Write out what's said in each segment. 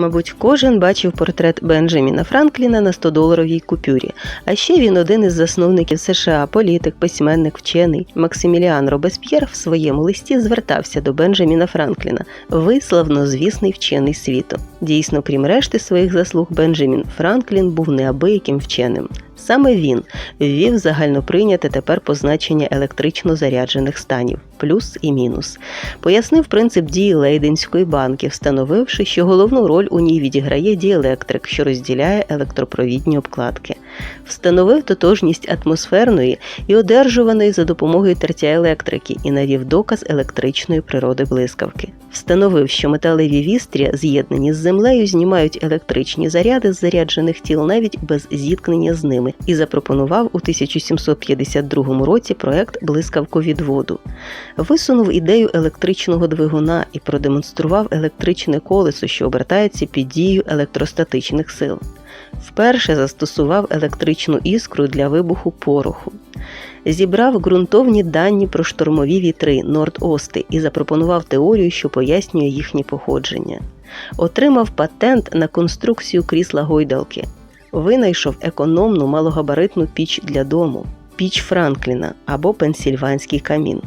Мабуть, кожен бачив портрет Бенджаміна Франкліна на 100-доларовій купюрі. А ще він один із засновників США, політик, письменник, вчений. Максиміліан Робесп'єр в своєму листі звертався до Бенджаміна Франкліна, ви славнозвісний вчений світу. Дійсно, крім решти своїх заслуг, Бенджамін Франклін був неабияким вченим. Саме він ввів загальноприйняте тепер позначення електрично заряджених станів плюс і мінус. Пояснив принцип дії Лейденської банки, встановивши, що головну роль у ній відіграє діелектрик, що розділяє електропровідні обкладки. Встановив тотожність атмосферної і одержуваної за допомогою тертя електрики і навів доказ електричної природи блискавки. Встановив, що металеві вістря, з'єднані з землею, знімають електричні заряди з заряджених тіл навіть без зіткнення з ними, і запропонував у 1752 році проект блискавковідводу. Висунув ідею електричного двигуна і продемонстрував електричне колесо, що обертається під дією електростатичних сил. Вперше застосував електричну іскру для вибуху пороху. Зібрав ґрунтовні дані про штормові вітри Норд-Ости і запропонував теорію, що пояснює їхнє походження. Отримав патент на конструкцію крісла гойдалки. Винайшов економну малогабаритну піч для дому, піч Франкліна або пенсільванський камін.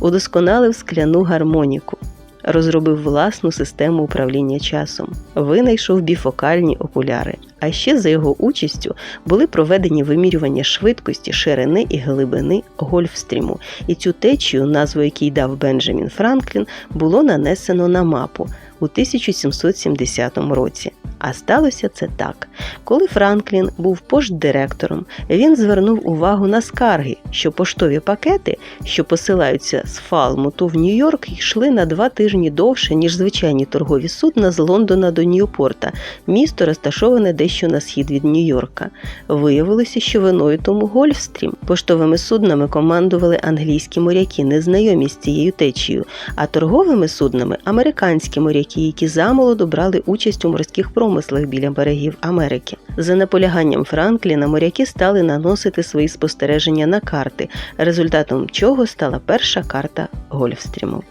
Удосконалив скляну гармоніку. Розробив власну систему управління часом, винайшов біфокальні окуляри. А ще за його участю були проведені вимірювання швидкості, ширини і глибини Гольфстріму, і цю течію, назву якій дав Бенджамін Франклін, було нанесено на мапу у 1770 році. А сталося це так. Коли Франклін був поштдиректором, він звернув увагу на скарги, що поштові пакети, що посилаються з Фалмуту в Нью-Йорк, йшли на два тижні довше, ніж звичайні торгові судна з Лондона до Ньюпорта, місто розташоване дещо на схід від Нью-Йорка. Виявилося, що виною тому Гольфстрім. Поштовими суднами командували англійські моряки, незнайомі з цією течією, а торговими суднами американські моряки, які замолоду брали участь у морських промислах біля берегів Америки. За наполяганням Франкліна моряки стали наносити свої спостереження на карти, результатом чого стала перша карта Гольфстріму.